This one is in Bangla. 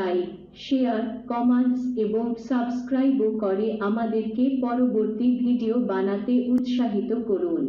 লাইক শেয়ার কমেন্টস এবং সাবস্ক্রাইবও করে আমাদেরকে পরবর্তী ভিডিও বানাতে উৎসাহিত করুন।